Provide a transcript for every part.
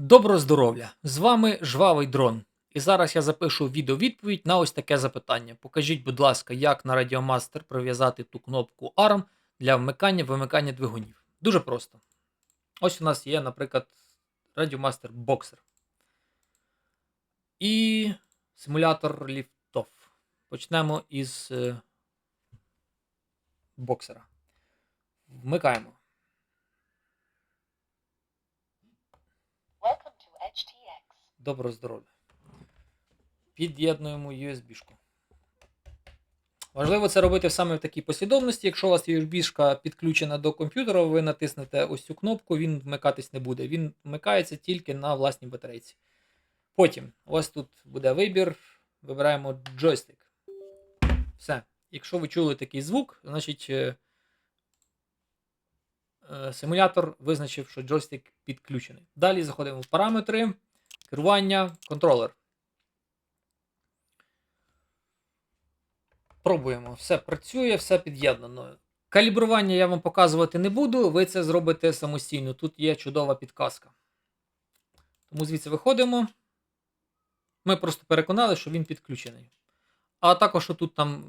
Доброго здоров'я! З вами Жвавий дрон. І зараз я запишу відеовідповідь на ось таке запитання. Покажіть, будь ласка, як на Radiomaster прив'язати ту кнопку ARM для вмикання вимикання двигунів. Дуже просто. Ось у нас є, наприклад, Radiomaster Boxer. І симулятор ліфтов. Почнемо із е, боксера. Вмикаємо. Доброго здоров'я. Під'єднуємо USB-шку. Важливо це робити саме в такій послідовності. Якщо у вас USB-шка підключена до комп'ютера, ви натиснете ось цю кнопку, він вмикатись не буде. Він вмикається тільки на власній батарейці. Потім у вас тут буде вибір. Вибираємо джойстик. Все. Якщо ви чули такий звук, значить е, е, симулятор визначив, що джойстик підключений. Далі заходимо в параметри, керування, контролер. Пробуємо. Все працює, все під'єднано. Калібрування я вам показувати не буду, ви це зробите самостійно. Тут є чудова підказка. Тому звідси виходимо. Ми просто переконали, що він підключений. А також тут там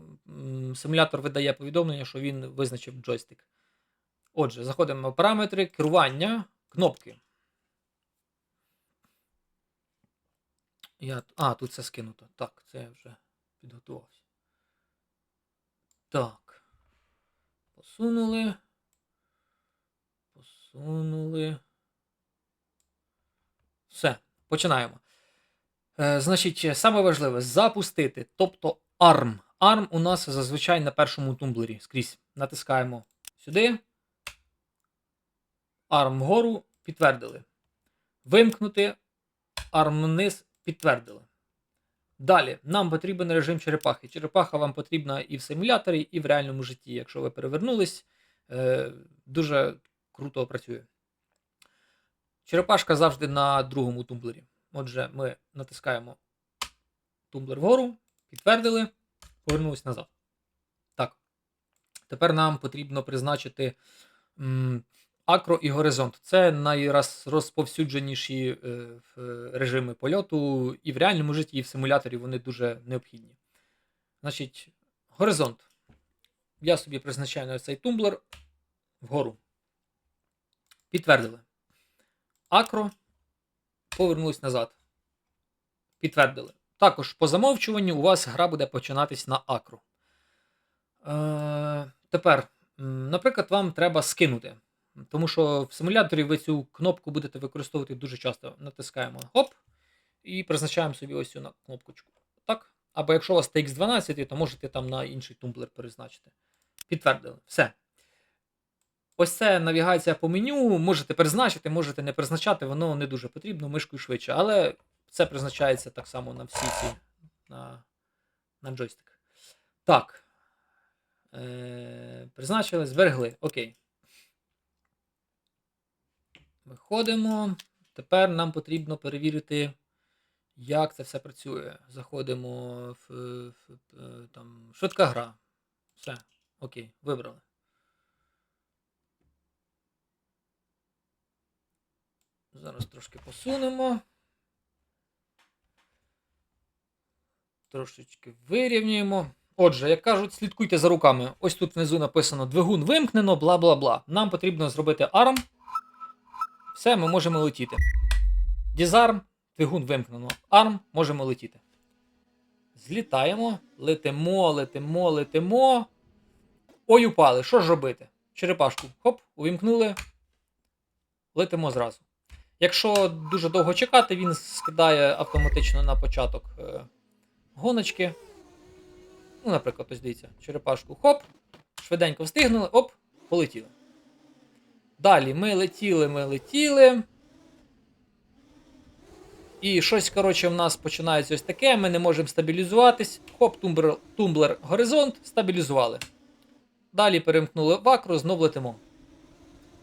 симулятор видає повідомлення, що він визначив джойстик. Отже, заходимо в параметри, керування, кнопки. Я... А, тут це скинуто. Так, це я вже підготувався. Так. Посунули. Посунули. Все, починаємо. Е, значить, саме важливе запустити, тобто ARM. ARM у нас зазвичай на першому тумблері скрізь. Натискаємо сюди. ARM вгору підтвердили. Вимкнути ARM вниз підтвердили. Далі, нам потрібен режим черепахи. Черепаха вам потрібна і в симуляторі, і в реальному житті. Якщо ви перевернулись, е, дуже круто працює. Черепашка завжди на другому тумблері. Отже, ми натискаємо тумблер вгору, підтвердили, повернулись назад. Так. Тепер нам потрібно призначити акро і горизонт. Це найрозповсюдженіші е, режими польоту і в реальному житті, і в симуляторі вони дуже необхідні. Значить, горизонт. Я собі призначаю на цей тумблер вгору. Підтвердили. Акро. Повернулись назад. Підтвердили. Також по замовчуванню у вас гра буде починатись на акро. Е, тепер, наприклад, вам треба скинути. Тому що в симуляторі ви цю кнопку будете використовувати дуже часто. Натискаємо хоп і призначаємо собі ось цю кнопочку. Так? Або якщо у вас TX12, то можете там на інший тумблер перезначити. Підтвердили. Все. Ось це навігація по меню. Можете призначити, можете не призначати, воно не дуже потрібно, мишкою швидше. Але це призначається так само на всі ці на, на джойстик. Так. Е, призначили, зберегли. Окей. Виходимо. Тепер нам потрібно перевірити, як це все працює. Заходимо в, в, е, там, швидка гра. Все. Окей, вибрали. Зараз трошки посунемо. Трошечки вирівнюємо. Отже, як кажуть, слідкуйте за руками. Ось тут внизу написано двигун вимкнено, бла бла бла. Нам потрібно зробити ARM. Все, ми можемо летіти. Дізарм, двигун вимкнено. ARM, можемо летіти. Злітаємо, летимо, летимо, летимо. Ой, упали. Що ж робити? Черепашку. Хоп, увімкнули. Летимо зразу. Якщо дуже довго чекати, він скидає автоматично на початок е, гоночки. Ну, наприклад, ось дивіться, черепашку хоп, швиденько встигнули, оп, полетіли. Далі ми летіли, ми летіли. І щось, коротше, в нас починається ось таке, ми не можемо стабілізуватись. Хоп, тумблер, тумблер горизонт, стабілізували. Далі перемкнули в акро, знов летимо.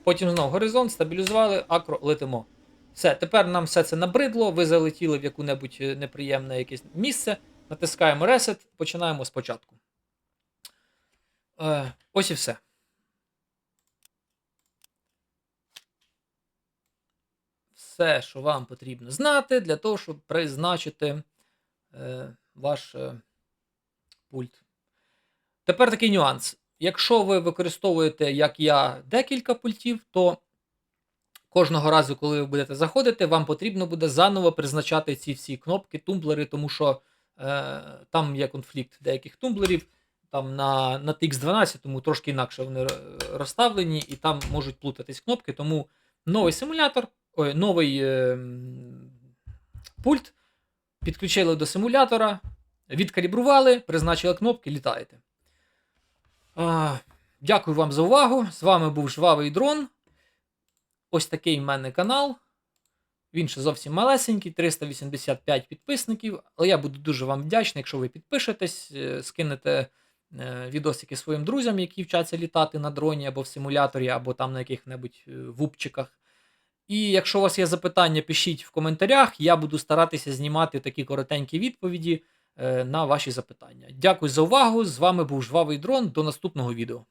Потім знов горизонт, стабілізували, акро, летимо. Все, тепер нам все це набридло, ви залетіли в яку-небудь е, неприємне якесь місце, натискаємо Reset, починаємо спочатку. Е, ось і все. Все, що вам потрібно знати для того, щоб призначити е, ваш е, пульт. Тепер такий нюанс. Якщо ви використовуєте, як я, декілька пультів, то кожного разу, коли ви будете заходити, вам потрібно буде заново призначати ці всі кнопки, тумблери, тому що е, там є конфлікт деяких тумблерів. Там на, на TX12, тому трошки інакше вони розставлені, і там можуть плутатись кнопки. Тому новий симулятор, ой, новий е, пульт підключили до симулятора, відкалібрували, призначили кнопки, літаєте. А, дякую вам за увагу. З вами був Жвавий Дрон. Ось такий в мене канал. Він ще зовсім малесенький, 385 підписників. Але я буду дуже вам вдячний, якщо ви підпишетесь, е, скинете е, відосики своїм друзям, які вчаться літати на дроні або в симуляторі, або там на яких-небудь е, вупчиках. І якщо у вас є запитання, пишіть в коментарях. Я буду старатися знімати такі коротенькі відповіді е, на ваші запитання. Дякую за увагу. З вами був Жвавий Дрон. До наступного відео.